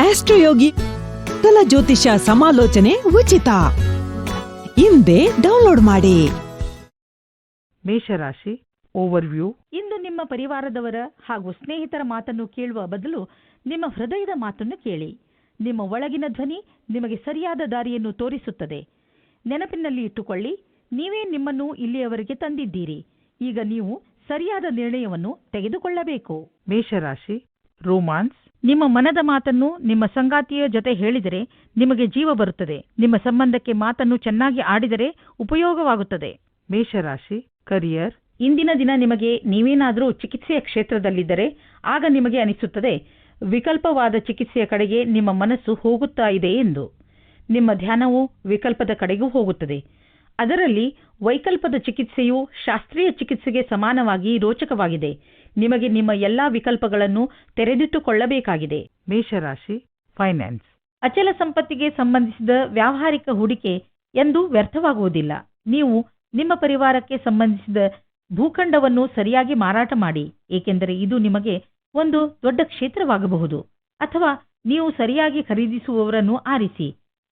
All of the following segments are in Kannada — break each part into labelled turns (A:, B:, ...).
A: ಆಸ್ಟ್ರೋಯೋಗಿ ಕಲ ಜ್ಯೋತಿಷ ಸಮಾಲೋಚನೆ ಉಚಿತ. ಹಿಂದೆ ಡೌನ್ಲೋಡ್ ಮಾಡಿ.
B: ಮೇಷರಾಶಿ ಓವರ್ವ್ಯೂ.
C: ಇಂದು ನಿಮ್ಮ ಪರಿವಾರದವರ ಹಾಗೂ ಸ್ನೇಹಿತರ ಮಾತನ್ನು ಕೇಳುವ ಬದಲು ನಿಮ್ಮ ಹೃದಯದ ಮಾತನ್ನು ಕೇಳಿ. ನಿಮ್ಮ ಒಳಗಿನ ಧ್ವನಿ ನಿಮಗೆ ಸರಿಯಾದ ದಾರಿಯನ್ನು ತೋರಿಸುತ್ತದೆ. ನೆನಪಿನಲ್ಲಿ ಇಟ್ಟುಕೊಳ್ಳಿ ನೀವೇ ನಿಮ್ಮನ್ನು ಇಲ್ಲಿಯವರೆಗೆ ತಂದಿದ್ದೀರಿ. ಈಗ ನೀವು ಸರಿಯಾದ ನಿರ್ಣಯವನ್ನು ತೆಗೆದುಕೊಳ್ಳಬೇಕು.
B: ಮೇಷರಾಶಿ ರೋಮಾನ್ಸ್
C: ನಿಮ್ಮ ಮನದ ಮಾತನ್ನು ನಿಮ್ಮ ಸಂಗಾತಿಯ ಜೊತೆ ಹೇಳಿದರೆ ನಿಮಗೆ ಜೀವ ಬರುತ್ತದೆ. ನಿಮ್ಮ ಸಂಬಂಧಕ್ಕೆ ಮಾತನ್ನು ಚೆನ್ನಾಗಿ ಆಡಿದರೆ ಉಪಯೋಗವಾಗುತ್ತದೆ.
B: ಮೇಷರಾಶಿ ಕರಿಯರ್
C: ಇಂದಿನ ದಿನ ನಿಮಗೆ ನೀವೇನಾದರೂ ಚಿಕಿತ್ಸೆಯ ಕ್ಷೇತ್ರದಲ್ಲಿದ್ದರೆ ಆಗ ನಿಮಗೆ ಅನಿಸುತ್ತದೆ. ವಿಕಲ್ಪವಾದ ಚಿಕಿತ್ಸೆಯ ಕಡೆಗೆ ನಿಮ್ಮ ಮನಸ್ಸು ಹೋಗುತ್ತಾ ಇದೆ ಎಂದು. ನಿಮ್ಮ ಧ್ಯಾನವು ವಿಕಲ್ಪದ ಕಡೆಗೂ ಹೋಗುತ್ತದೆ. ಅದರಲ್ಲಿ ವೈಕಲ್ಪದ ಚಿಕಿತ್ಸೆಯು ಶಾಸ್ತ್ರೀಯ ಚಿಕಿತ್ಸೆಗೆ ಸಮಾನವಾಗಿ ರೋಚಕವಾಗಿದೆ. ನಿಮಗೆ ನಿಮ್ಮ ಎಲ್ಲಾ ವಿಕಲ್ಪಗಳನ್ನು ತೆರೆದಿಟ್ಟುಕೊಳ್ಳಬೇಕಾಗಿದೆ.
B: ಮೇಷರಾಶಿ ಫೈನಾನ್ಸ್
C: ಅಚಲ ಸಂಪತ್ತಿಗೆ ಸಂಬಂಧಿಸಿದ ವ್ಯಾವಹಾರಿಕ ಹೂಡಿಕೆ ಎಂದು ವ್ಯರ್ಥವಾಗುವುದಿಲ್ಲ. ನೀವು ನಿಮ್ಮ ಪರಿವಾರಕ್ಕೆ ಸಂಬಂಧಿಸಿದ ಭೂಖಂಡವನ್ನು ಸರಿಯಾಗಿ ಮಾರಾಟ ಮಾಡಿ ಏಕೆಂದರೆ ಇದು ನಿಮಗೆ ಒಂದು ದೊಡ್ಡ ಕ್ಷೇತ್ರವಾಗಬಹುದು. ಅಥವಾ ನೀವು ಸರಿಯಾಗಿ ಖರೀದಿಸುವವರನ್ನು ಆರಿಸಿ.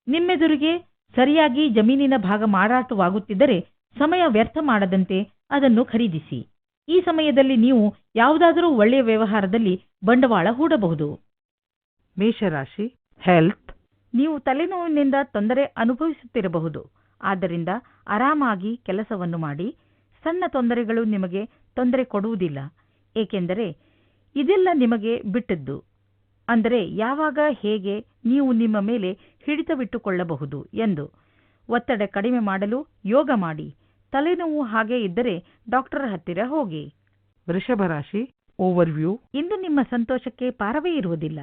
C: ನಿಮ್ಮೆದುರಿಗೆ ಸರಿಯಾಗಿ ಜಮೀನಿನ ಭಾಗ ಮಾರಾಟವಾಗುತ್ತಿದ್ದರೆ ಸಮಯ ವ್ಯರ್ಥ ಮಾಡದಂತೆ ಅದನ್ನು ಖರೀದಿಸಿ. ಈ ಸಮಯದಲ್ಲಿ ನೀವು ಯಾವುದಾದರೂ ಒಳ್ಳೆಯ ವ್ಯವಹಾರದಲ್ಲಿ ಬಂಡವಾಳ ಹೂಡಬಹುದು.
B: ಮೇಷರಾಶಿ ಹೆಲ್ತ್
C: ನೀವು ತಲೆನೋವಿನಿಂದ ತೊಂದರೆ ಅನುಭವಿಸುತ್ತಿರಬಹುದು. ಆದ್ದರಿಂದ ಆರಾಮಾಗಿ ಕೆಲಸವನ್ನು ಮಾಡಿ ಸಣ್ಣ ತೊಂದರೆಗಳು ನಿಮಗೆ ತೊಂದರೆ ಕೊಡುವುದಿಲ್ಲ. ಏಕೆಂದರೆ ಇದೆಲ್ಲ ನಿಮಗೆ ಬಿಟ್ಟದ್ದು. ಅಂದರೆ ಯಾವಾಗ ಹೇಗೆ ನೀವು ನಿಮ್ಮ ಮೇಲೆ ಹಿಡಿತವಿಟ್ಟುಕೊಳ್ಳಬಹುದು ಎಂದು ಒತ್ತಡ ಕಡಿಮೆ ಮಾಡಲು ಯೋಗ ಮಾಡಿ. ತಲೆನೋವು ಹಾಗೆ ಇದ್ದರೆ ಡಾಕ್ಟರ್ ಹತ್ತಿರ ಹೋಗಿ.
B: ವೃಷಭ ರಾಶಿ ಓವರ್ವ್ಯೂ
C: ಇಂದು ನಿಮ್ಮ ಸಂತೋಷಕ್ಕೆ ಪಾರವೇ ಇರುವುದಿಲ್ಲ.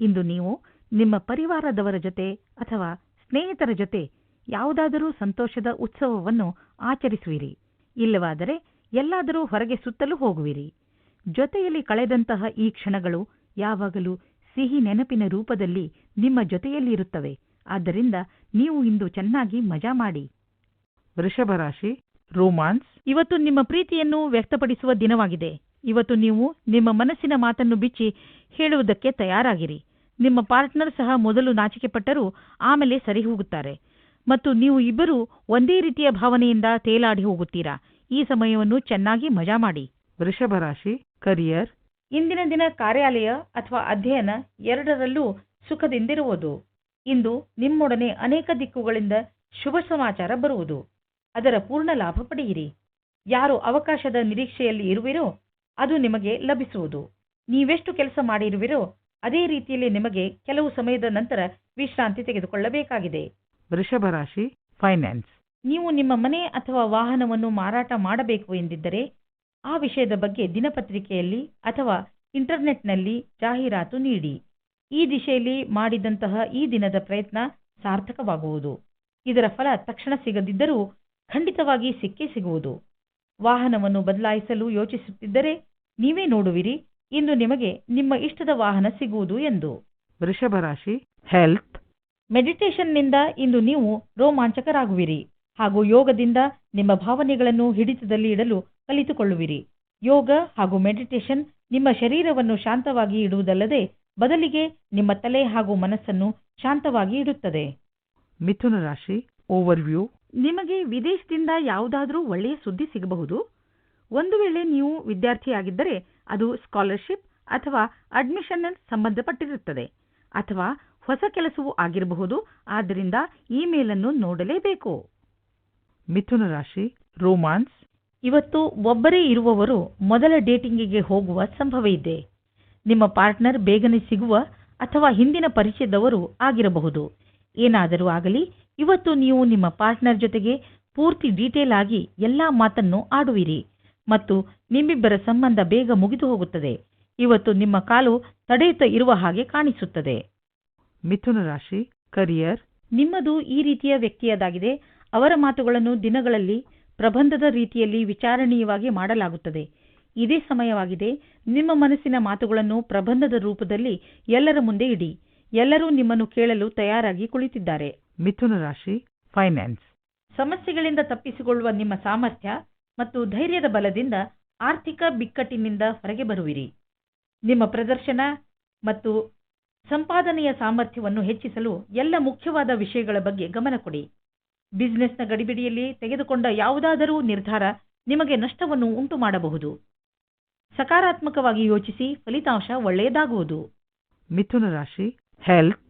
C: ಇಂದು ನೀವು ನಿಮ್ಮ ಪರಿವಾರದವರ ಜೊತೆ ಅಥವಾ ಸ್ನೇಹಿತರ ಜೊತೆ ಯಾವುದಾದರೂ ಸಂತೋಷದ ಉತ್ಸವವನ್ನು ಆಚರಿಸುವಿರಿ. ಇಲ್ಲವಾದರೆ ಎಲ್ಲಾದರೂ ಹೊರಗೆ ಸುತ್ತಲೂ ಹೋಗುವಿರಿ. ಜೊತೆಯಲ್ಲಿ ಕಳೆದಂತಹ ಈ ಕ್ಷಣಗಳು ಯಾವಾಗಲೂ ಸಿಹಿ ನೆನಪಿನ ರೂಪದಲ್ಲಿ ನಿಮ್ಮ ಜೊತೆಯಲ್ಲಿ ಇರುತ್ತವೆ ಆದ್ದರಿಂದ ನೀವು ಇಂದು ಚೆನ್ನಾಗಿ ಮಜಾ ಮಾಡಿ.
B: ವೃಷಭ ರಾಶಿ ರೋಮಾನ್ಸ್.
C: ಇವತ್ತು ನಿಮ್ಮ ಪ್ರೀತಿಯನ್ನು ವ್ಯಕ್ತಪಡಿಸುವ ದಿನವಾಗಿದೆ. ಇವತ್ತು ನೀವು ನಿಮ್ಮ ಮನಸ್ಸಿನ ಮಾತನ್ನು ಬಿಚ್ಚಿ ಹೇಳುವುದಕ್ಕೆ ತಯಾರಾಗಿರಿ. ನಿಮ್ಮ ಪಾರ್ಟ್ನರ್ ಸಹ ಮೊದಲು ನಾಚಿಕೆಪಟ್ಟರೂ ಆಮೇಲೆ ಸರಿ ಹೋಗುತ್ತಾರೆ ಮತ್ತು ನೀವು ಇಬ್ಬರೂ ಒಂದೇ ರೀತಿಯ ಭಾವನೆಯಿಂದ ತೇಲಾಡಿ ಹೋಗುತ್ತೀರಾ? ಈ ಸಮಯವನ್ನು ಚೆನ್ನಾಗಿ ಮಜಾ ಮಾಡಿ.
B: ವೃಷಭ ರಾಶಿ ಕರಿಯರ್.
C: ಇಂದಿನ ದಿನ ಕಾರ್ಯಾಲಯ ಅಥವಾ ಅಧ್ಯಯನ ಎರಡರಲ್ಲೂ ಸುಖದಿಂದಿರುವುದು. ಇಂದು ನಿಮ್ಮೊಡನೆ ಅನೇಕ ದಿಕ್ಕುಗಳಿಂದ ಶುಭ ಸಮಾಚಾರ ಬರುವುದು. ಅದರ ಪೂರ್ಣ ಲಾಭ ಪಡೆಯಿರಿ. ಯಾರು ಅವಕಾಶದ ನಿರೀಕ್ಷೆಯಲ್ಲಿ ಇರುವಿರೋ ಅದು ನಿಮಗೆ ಲಭಿಸುವುದು. ನೀವೆಷ್ಟು ಕೆಲಸ ಮಾಡಿರುವಿರೋ ಅದೇ ರೀತಿಯಲ್ಲಿ ನಿಮಗೆ ಕೆಲವು ಸಮಯದ ನಂತರ ವಿಶ್ರಾಂತಿ ತೆಗೆದುಕೊಳ್ಳಬೇಕಾಗಿದೆ.
B: ವೃಷಭ ರಾಶಿ ಫೈನಾನ್ಸ್
C: ನೀವು ನಿಮ್ಮ ಮನೆ ಅಥವಾ ವಾಹನವನ್ನು ಮಾರಾಟ ಮಾಡಬೇಕು ಎಂದಿದ್ದರೆ ಆ ವಿಷಯದ ಬಗ್ಗೆ ದಿನಪತ್ರಿಕೆಯಲ್ಲಿ ಅಥವಾ ಇಂಟರ್ನೆಟ್ನಲ್ಲಿ ಜಾಹೀರಾತು ನೀಡಿ. ಈ ದಿಶೆಯಲ್ಲಿ ಮಾಡಿದಂತಹ ಈ ದಿನದ ಪ್ರಯತ್ನ ಸಾರ್ಥಕವಾಗುವುದು. ಇದರ ಫಲ ತಕ್ಷಣ ಸಿಗದಿದ್ದರೂ ಖಂಡಿತವಾಗಿ ಸಿಕ್ಕೇ ಸಿಗುವುದು. ವಾಹನವನ್ನು ಬದಲಾಯಿಸಲು ಯೋಚಿಸುತ್ತಿದ್ದರೆ ನೀವೇ ನೋಡುವಿರಿ ಇಂದು ನಿಮಗೆ ನಿಮ್ಮ ಇಷ್ಟದ ವಾಹನ ಸಿಗುವುದು ಎಂದು.
B: ವೃಷಭ ರಾಶಿ ಹೆಲ್ತ್
C: ಮೆಡಿಟೇಷನ್ನಿಂದ ಇಂದು ನೀವು ರೋಮಾಂಚಕರಾಗುವಿರಿ ಹಾಗೂ ಯೋಗದಿಂದ ನಿಮ್ಮ ಭಾವನೆಗಳನ್ನು ಹಿಡಿತದಲ್ಲಿ ಇಡಲು ಕಲಿತುಕೊಳ್ಳುವಿರಿ. ಯೋಗ ಹಾಗೂ ಮೆಡಿಟೇಷನ್ ನಿಮ್ಮ ಶರೀರವನ್ನು ಶಾಂತವಾಗಿ ಇಡುವುದಲ್ಲದೆ ಬದಲಿಗೆ ನಿಮ್ಮ ತಲೆ ಹಾಗೂ ಮನಸ್ಸನ್ನು ಶಾಂತವಾಗಿ ಇಡುತ್ತದೆ.
B: ಮಿಥುನ ರಾಶಿ ಓವರ್ವ್ಯೂ
C: ನಿಮಗೆ ವಿದೇಶದಿಂದ ಯಾವುದಾದರೂ ಒಳ್ಳೆಯ ಸುದ್ದಿ ಸಿಗಬಹುದು. ಒಂದು ವೇಳೆ ನೀವು ವಿದ್ಯಾರ್ಥಿಯಾಗಿದ್ದರೆ ಅದು ಸ್ಕಾಲರ್ಶಿಪ್ ಅಥವಾ ಅಡ್ಮಿಷನ್ ಸಂಬಂಧಪಟ್ಟಿರುತ್ತದೆ ಅಥವಾ ಹೊಸ ಕೆಲಸವೂ ಆಗಿರಬಹುದು. ಆದ್ದರಿಂದ ಇಮೇಲ್ ಅನ್ನು ನೋಡಲೇಬೇಕು.
B: ಮಿಥುನ ರಾಶಿ ರೋಮಾನ್ಸ್.
C: ಇವತ್ತು ಒಬ್ಬರೇ ಇರುವವರು ಮೊದಲ ಡೇಟಿಂಗಿಗೆ ಹೋಗುವ ಸಂಭವ ಇದೆ. ನಿಮ್ಮ ಪಾರ್ಟ್ನರ್ ಬೇಗನೆ ಸಿಗುವ ಅಥವಾ ಹಿಂದಿನ ಪರಿಚಯದವರು ಆಗಿರಬಹುದು. ಏನಾದರೂ ಆಗಲಿ ಇವತ್ತು ನೀವು ನಿಮ್ಮ ಪಾರ್ಟ್ನರ್ ಜೊತೆಗೆ ಪೂರ್ತಿ ಡೀಟೇಲ್ ಆಗಿ ಎಲ್ಲಾ ಮಾತನ್ನು ಆಡುವಿರಿ ಮತ್ತು ನಿಮ್ಮಿಬ್ಬರ ಸಂಬಂಧ ಬೇಗ ಮುಗಿದು ಹೋಗುತ್ತದೆ. ಇವತ್ತು ನಿಮ್ಮ ಕಾಲು ತಡೆಯುತ್ತಾ ಇರುವ ಹಾಗೆ ಕಾಣಿಸುತ್ತದೆ.
B: ಮಿಥುನ ರಾಶಿ ಕರಿಯರ್
C: ನಿಮ್ಮದು ಈ ರೀತಿಯ ವ್ಯಕ್ತಿಯದಾಗಿದೆ. ಅವರ ಮಾತುಗಳನ್ನು ದಿನಗಳಲ್ಲಿ ಪ್ರಬಂಧದ ರೀತಿಯಲ್ಲಿ ವಿಚಾರಣೀಯವಾಗಿ ಮಾಡಲಾಗುತ್ತದೆ. ಇದೇ ಸಮಯವಾಗಿದೆ. ನಿಮ್ಮ ಮನಸ್ಸಿನ ಮಾತುಗಳನ್ನು ಪ್ರಬಂಧದ ರೂಪದಲ್ಲಿ ಎಲ್ಲರ ಮುಂದೆ ಇಡಿ. ಎಲ್ಲರೂ ನಿಮ್ಮನ್ನು ಕೇಳಲು ತಯಾರಾಗಿ ಕುಳಿತಿದ್ದಾರೆ.
B: ಮಿಥುನ ರಾಶಿ ಫೈನಾನ್ಸ್
C: ಸಮಸ್ಯೆಗಳಿಂದ ತಪ್ಪಿಸಿಕೊಳ್ಳುವ ನಿಮ್ಮ ಸಾಮರ್ಥ್ಯ ಮತ್ತು ಧೈರ್ಯದ ಬಲದಿಂದ ಆರ್ಥಿಕ ಬಿಕ್ಕಟ್ಟಿನಿಂದ ಹೊರಗೆ ಬರುವಿರಿ. ನಿಮ್ಮ ಪ್ರದರ್ಶನ ಮತ್ತು ಸಂಪಾದನೆಯ ಸಾಮರ್ಥ್ಯವನ್ನು ಹೆಚ್ಚಿಸಲು ಎಲ್ಲ ಮುಖ್ಯವಾದ ವಿಷಯಗಳ ಬಗ್ಗೆ ಗಮನ ಕೊಡಿ. ಬಿಸ್ನೆಸ್ನ ಗಡಿಬಿಡಿಯಲ್ಲಿ ತೆಗೆದುಕೊಂಡ ಯಾವುದಾದರೂ ನಿರ್ಧಾರ ನಿಮಗೆ ನಷ್ಟವನ್ನು ಉಂಟು ಮಾಡಬಹುದು ಸಕಾರಾತ್ಮಕವಾಗಿ ಯೋಚಿಸಿ ಫಲಿತಾಂಶ ಒಳ್ಳೆಯದಾಗುವುದು.
B: ಮಿಥುನ ರಾಶಿ ಹೆಲ್ತ್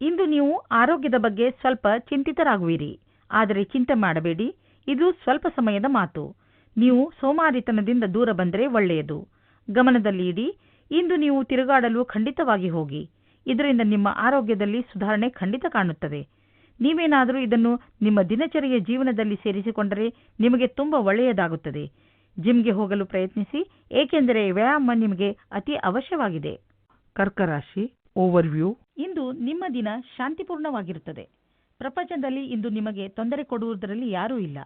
C: ಇಂದು ನೀವು ಆರೋಗ್ಯದ ಬಗ್ಗೆ ಸ್ವಲ್ಪ ಚಿಂತಿತರಾಗುವಿರಿ. ಆದರೆ ಚಿಂತೆ ಮಾಡಬೇಡಿ. ಇದು ಸ್ವಲ್ಪ ಸಮಯದ ಮಾತು. ನೀವು ಸೋಮಾರಿತನದಿಂದ ದೂರ ಬಂದರೆ ಒಳ್ಳೆಯದು. ಗಮನದಲ್ಲಿ ಇಡಿ ಇಂದು ನೀವು ತಿರುಗಾಡಲು ಖಂಡಿತವಾಗಿ ಹೋಗಿ. ಇದರಿಂದ ನಿಮ್ಮ ಆರೋಗ್ಯದಲ್ಲಿ ಸುಧಾರಣೆ ಖಂಡಿತ ಕಾಣುತ್ತದೆ. ನೀವೇನಾದರೂ ಇದನ್ನು ನಿಮ್ಮ ದಿನಚರಿಯ ಜೀವನದಲ್ಲಿ ಸೇರಿಸಿಕೊಂಡರೆ ನಿಮಗೆ ತುಂಬಾ ಒಳ್ಳೆಯದಾಗುತ್ತದೆ. ಜಿಮ್ಗೆ ಹೋಗಲು ಪ್ರಯತ್ನಿಸಿ, ಏಕೆಂದರೆ ವ್ಯಾಯಾಮ ನಿಮಗೆ ಅತಿ ಅವಶ್ಯವಾಗಿದೆ.
B: ಕರ್ಕ ರಾಶಿ ಓವರ್ವ್ಯೂ
C: ಇಂದು ನಿಮ್ಮ ದಿನ ಶಾಂತಿಪೂರ್ಣವಾಗಿರುತ್ತದೆ. ಪ್ರಪಂಚದಲ್ಲಿ ಇಂದು ನಿಮಗೆ ತೊಂದರೆ ಕೊಡುವುದರಲ್ಲಿ ಯಾರೂ ಇಲ್ಲ.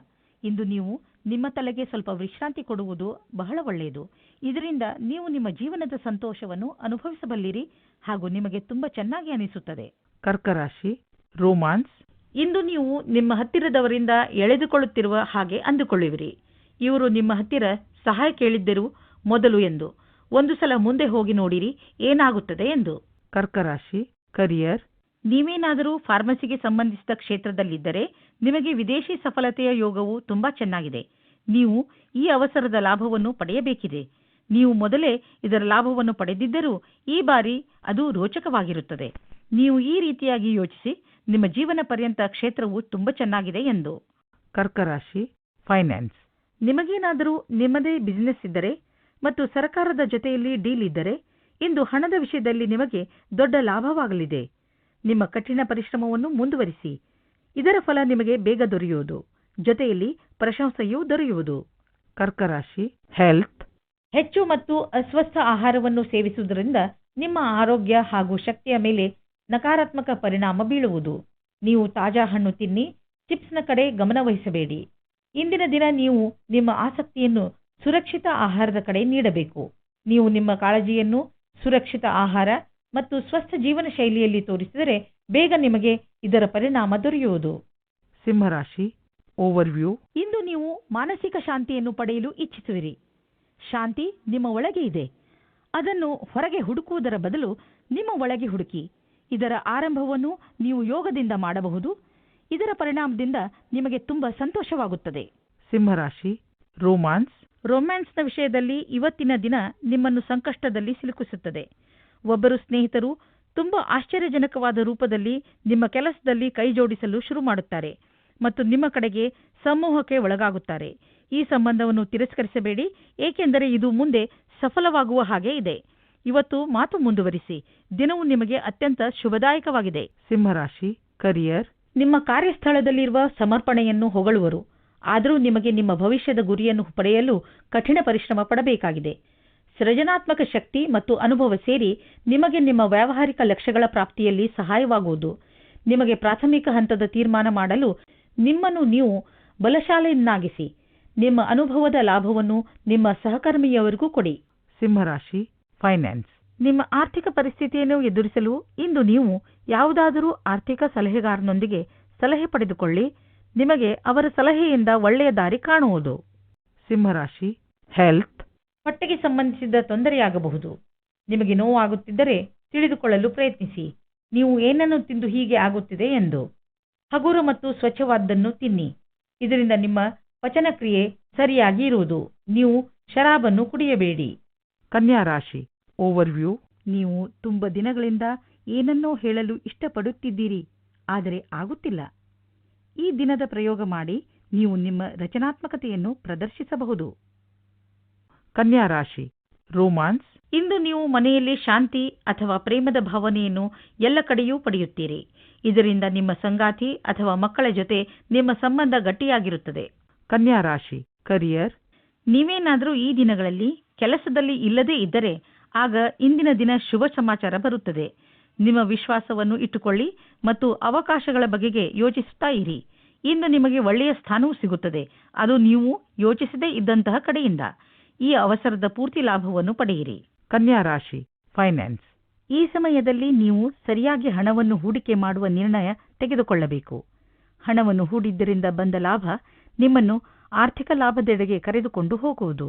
C: ಇಂದು ನೀವು ನಿಮ್ಮ ತಲೆಗೆ ಸ್ವಲ್ಪ ವಿಶ್ರಾಂತಿ ಕೊಡುವುದು ಬಹಳ ಒಳ್ಳೆಯದು. ಇದರಿಂದ ನೀವು ನಿಮ್ಮ ಜೀವನದ ಸಂತೋಷವನ್ನು ಅನುಭವಿಸಬಲ್ಲಿರಿ ಹಾಗೂ ನಿಮಗೆ ತುಂಬಾ ಚೆನ್ನಾಗಿ ಅನಿಸುತ್ತದೆ.
B: ಕರ್ಕರಾಶಿ ರೋಮಾನ್ಸ್
C: ಇಂದು ನೀವು ನಿಮ್ಮ ಹತ್ತಿರದವರಿಂದ ಎಳೆದುಕೊಳ್ಳುತ್ತಿರುವ ಹಾಗೆ ಅಂದುಕೊಳ್ಳುವಿರಿ. ಇವರು ನಿಮ್ಮ ಹತ್ತಿರ ಸಹಾಯ ಕೇಳಿದ್ದರು ಮೊದಲು ಎಂದು. ಒಂದು ಸಲ ಮುಂದೆ ಹೋಗಿ ನೋಡಿರಿ ಏನಾಗುತ್ತದೆ ಎಂದು.
B: ಕರ್ಕ ರಾಶಿ ಕರಿಯರ್.
C: ನೀವೇನಾದರೂ ಫಾರ್ಮಸಿಗೆ ಸಂಬಂಧಿಸಿದ ಕ್ಷೇತ್ರದಲ್ಲಿದ್ದರೆ ನಿಮಗೆ ವಿದೇಶಿ ಸಫಲತೆಯ ಯೋಗವು ತುಂಬಾ ಚೆನ್ನಾಗಿದೆ. ನೀವು ಈ ಅವಸರದ ಲಾಭವನ್ನು ಪಡೆಯಬೇಕಿದೆ. ನೀವು ಮೊದಲೇ ಇದರ ಲಾಭವನ್ನು ಪಡೆದಿದ್ದರೂ ಈ ಬಾರಿ ಅದು ರೋಚಕವಾಗಿರುತ್ತದೆ. ನೀವು ಈ ರೀತಿಯಾಗಿ ಯೋಚಿಸಿ ನಿಮ್ಮ ಜೀವನ ಪರ್ಯಂತ ಕ್ಷೇತ್ರವು ತುಂಬಾ ಚೆನ್ನಾಗಿದೆ ಎಂದು.
B: ಕರ್ಕರಾಶಿ ಫೈನಾನ್ಸ್.
C: ನಿಮಗೇನಾದರೂ ನಿಮ್ಮದೇ ಬಿಸಿನೆಸ್ ಇದ್ದರೆ ಮತ್ತು ಸರ್ಕಾರದ ಜೊತೆಯಲ್ಲಿ ಡೀಲ್ ಇದ್ದರೆ ಇಂದು ಹಣದ ವಿಷಯದಲ್ಲಿ ನಿಮಗೆ ದೊಡ್ಡ ಲಾಭವಾಗಲಿದೆ. ನಿಮ್ಮ ಕಠಿಣ ಪರಿಶ್ರಮವನ್ನು ಮುಂದುವರಿಸಿ. ಇದರ ಫಲ ನಿಮಗೆ ಬೇಗ ದೊರೆಯುವುದು. ಜೊತೆಯಲ್ಲಿ ಪ್ರಶಂಸೆಯೂ ದೊರೆಯುವುದು.
B: ಕರ್ಕರಾಶಿ ಹೆಲ್ತ್
C: ಹೆಚ್ಚು ಮತ್ತು ಅಸ್ವಸ್ಥ ಆಹಾರವನ್ನು ಸೇವಿಸುವುದರಿಂದ ನಿಮ್ಮ ಆರೋಗ್ಯ ಹಾಗೂ ಶಕ್ತಿಯ ಮೇಲೆ ನಕಾರಾತ್ಮಕ ಪರಿಣಾಮ ಬೀಳುವುದು. ನೀವು ತಾಜಾ ಹಣ್ಣು ತಿನ್ನಿ, ಚಿಪ್ಸ್ನ ಕಡೆ ಗಮನವಹಿಸಬೇಡಿ ಇಂದಿನ ದಿನ ನೀವು ನಿಮ್ಮ ಆಸಕ್ತಿಯನ್ನು ಸುರಕ್ಷಿತ ಆಹಾರದ ಕಡೆ ನೀಡಬೇಕು. ನೀವು ನಿಮ್ಮ ಕಾಳಜಿಯನ್ನು ಸುರಕ್ಷಿತ ಆಹಾರ ಮತ್ತು ಸ್ವಸ್ಥ ಜೀವನ ಶೈಲಿಯಲ್ಲಿ ತೋರಿಸಿದರೆ ಬೇಗ ನಿಮಗೆ ಇದರ ಪರಿಣಾಮ ದೊರೆಯುವುದು.
B: ಸಿಂಹರಾಶಿ ಓವರ್ವ್ಯೂ
C: ಇಂದು ನೀವು ಮಾನಸಿಕ ಶಾಂತಿಯನ್ನು ಪಡೆಯಲು ಇಚ್ಛಿಸುವಿರಿ. ಶಾಂತಿ ನಿಮ್ಮ ಒಳಗೆ ಇದೆ. ಅದನ್ನು ಹೊರಗೆ ಹುಡುಕುವುದರ ಬದಲು ನಿಮ್ಮ ಒಳಗೆ ಹುಡುಕಿ. ಇದರ ಆರಂಭವನ್ನು ನೀವು ಯೋಗದಿಂದ ಮಾಡಬಹುದು. ಇದರ ಪರಿಣಾಮದಿಂದ ನಿಮಗೆ ತುಂಬಾ ಸಂತೋಷವಾಗುತ್ತದೆ.
B: ಸಿಂಹರಾಶಿ ರೋಮಾನ್ಸ್
C: ರೊಮ್ಯಾನ್ಸ್ನ ವಿಷಯದಲ್ಲಿ ಇವತ್ತಿನ ದಿನ ನಿಮ್ಮನ್ನು ಸಂಕಷ್ಟದಲ್ಲಿ ಸಿಲುಕಿಸುತ್ತದೆ. ಒಬ್ಬರು ಸ್ನೇಹಿತರು ತುಂಬಾ ಆಶ್ಚರ್ಯಜನಕವಾದ ರೂಪದಲ್ಲಿ ನಿಮ್ಮ ಕೆಲಸದಲ್ಲಿ ಕೈಜೋಡಿಸಲು ಶುರು ಮಾಡುತ್ತಾರೆ ಮತ್ತು ನಿಮ್ಮ ಕಡೆಗೆ ಸಮೂಹಕ್ಕೆ ಒಳಗಾಗುತ್ತಾರೆ. ಈ ಸಂಬಂಧವನ್ನು ತಿರಸ್ಕರಿಸಬೇಡಿ ಏಕೆಂದರೆ ಇದು ಮುಂದೆ ಸಫಲವಾಗುವ ಹಾಗೆ ಇದೆ. ಇವತ್ತು ಮಾತು ಮುಂದುವರಿಸಿ ದಿನವು ನಿಮಗೆ ಅತ್ಯಂತ ಶುಭದಾಯಕವಾಗಿದೆ.
B: ಸಿಂಹರಾಶಿ ಕರಿಯರ್.
C: ನಿಮ್ಮ ಕಾರ್ಯಸ್ಥಳದಲ್ಲಿರುವ ಸಮರ್ಪಣೆಯನ್ನು ಹೊಗಳುವರು. ಆದರೂ ನಿಮಗೆ ನಿಮ್ಮ ಭವಿಷ್ಯದ ಗುರಿಯನ್ನು ಪಡೆಯಲು ಕಠಿಣ ಪರಿಶ್ರಮ ಪಡಬೇಕಾಗಿದೆ. ಸೃಜನಾತ್ಮಕ ಶಕ್ತಿ ಮತ್ತು ಅನುಭವ ಸೇರಿ ನಿಮಗೆ ನಿಮ್ಮ ವ್ಯಾವಹಾರಿಕ ಲಕ್ಷ್ಯಗಳ ಪ್ರಾಪ್ತಿಯಲ್ಲಿ ಸಹಾಯವಾಗುವುದು. ನಿಮಗೆ ಪ್ರಾಥಮಿಕ ಹಂತದ ತೀರ್ಮಾನ ಮಾಡಲು ನಿಮ್ಮನ್ನು ನೀವು ಬಲಶಾಲೆಯನ್ನಾಗಿಸಿ. ನಿಮ್ಮ ಅನುಭವದ ಲಾಭವನ್ನು ನಿಮ್ಮ ಸಹಕರ್ಮಿಯವರಿಗೂ ಕೊಡಿ.
B: ಸಿಂಹರಾಶಿ ಫೈನಾನ್ಸ್
C: ನಿಮ್ಮ ಆರ್ಥಿಕ ಪರಿಸ್ಥಿತಿಯನ್ನು ಎದುರಿಸಲು ಇಂದು ನೀವು ಯಾವುದಾದರೂ ಆರ್ಥಿಕ ಸಲಹೆಗಾರನೊಂದಿಗೆ ಸಲಹೆ ಪಡೆದುಕೊಳ್ಳಿ. ನಿಮಗೆ ಅವರ ಸಲಹೆಯಿಂದ ಒಳ್ಳೆಯ ದಾರಿ ಕಾಣುವುದು.
B: ಸಿಂಹರಾಶಿ ಹೆಲ್ತ್
C: ಹೊಟ್ಟೆಗೆ ಸಂಬಂಧಿಸಿದ ತೊಂದರೆಯಾಗಬಹುದು. ನಿಮಗೆ ನೋವಾಗುತ್ತಿದ್ದರೆ ತಿಳಿದುಕೊಳ್ಳಲು ಪ್ರಯತ್ನಿಸಿ. ನೀವು ಏನನ್ನು ತಿಂದು ಹೀಗೆ ಆಗುತ್ತಿದೆ ಎಂದು. ಹಗುರ ಮತ್ತು ಸ್ವಚ್ಛವಾದ್ದನ್ನು ತಿನ್ನಿ. ಇದರಿಂದ ನಿಮ್ಮ ಪಚನಕ್ರಿಯೆ ಸರಿಯಾಗಿ ಇರುವುದು. ನೀವು ಶರಾಬನ್ನು ಕುಡಿಯಬೇಡಿ.
B: ಕನ್ಯಾ ರಾಶಿ ಓವರ್ವ್ಯೂ
C: ನೀವು ತುಂಬ ದಿನಗಳಿಂದ ಏನನ್ನೋ ಹೇಳಲು ಇಷ್ಟಪಡುತ್ತಿದ್ದೀರಿ. ಆದರೆ ಆಗುತ್ತಿಲ್ಲ. ಈ ದಿನದ ಪ್ರಯೋಗ ಮಾಡಿ ನೀವು ನಿಮ್ಮ ರಚನಾತ್ಮಕತೆಯನ್ನು ಪ್ರದರ್ಶಿಸಬಹುದು.
B: ಕನ್ಯಾ ರಾಶಿ, ರೋಮಾನ್ಸ್.
C: ಇಂದು ನೀವು ಮನೆಯಲ್ಲಿ ಶಾಂತಿ ಅಥವಾ ಪ್ರೇಮದ ಭಾವನೆಯನ್ನು ಎಲ್ಲ ಕಡೆಯೂ ಪಡೆಯುತ್ತೀರಿ. ಇದರಿಂದ ನಿಮ್ಮ ಸಂಗಾತಿ ಅಥವಾ ಮಕ್ಕಳ ಜೊತೆ ನಿಮ್ಮ ಸಂಬಂಧ ಗಟ್ಟಿಯಾಗಿರುತ್ತದೆ.
B: ಕನ್ಯಾ ರಾಶಿ, ಕರಿಯರ್.
C: ನೀವೇನಾದರೂ ಈ ದಿನಗಳಲ್ಲಿ ಕೆಲಸದಲ್ಲಿ ಇಲ್ಲದೇ ಇದ್ದರೆ ಆಗ ಇಂದಿನ ದಿನ ಶುಭ ಸಮಾಚಾರ ಬರುತ್ತದೆ. ನಿಮ್ಮ ವಿಶ್ವಾಸವನ್ನು ಇಟ್ಟುಕೊಳ್ಳಿ ಮತ್ತು ಅವಕಾಶಗಳ ಬಗೆಗೆ ಯೋಚಿಸುತ್ತಾ ಇರಿ. ಇಂದು ನಿಮಗೆ ಒಳ್ಳೆಯ ಸ್ಥಾನವೂ ಸಿಗುತ್ತದೆ. ಅದು ನೀವು ಯೋಚಿಸದೇ ಇದ್ದಂತಹ ಕಡೆಯಿಂದ. ಈ ಅವಸರದ ಪೂರ್ತಿ ಲಾಭವನ್ನು ಪಡೆಯಿರಿ.
B: ಕನ್ಯಾ ರಾಶಿ ಫೈನಾನ್ಸ್
C: ಈ ಸಮಯದಲ್ಲಿ ನೀವು ಸರಿಯಾಗಿ ಹಣವನ್ನು ಹೂಡಿಕೆ ಮಾಡುವ ನಿರ್ಣಯ ತೆಗೆದುಕೊಳ್ಳಬೇಕು. ಹಣವನ್ನು ಹೂಡಿದ್ದರಿಂದ ಬಂದ ಲಾಭ ನಿಮ್ಮನ್ನು ಆರ್ಥಿಕ ಲಾಭದೆಡೆಗೆ ಕರೆದುಕೊಂಡು ಹೋಗುವುದು.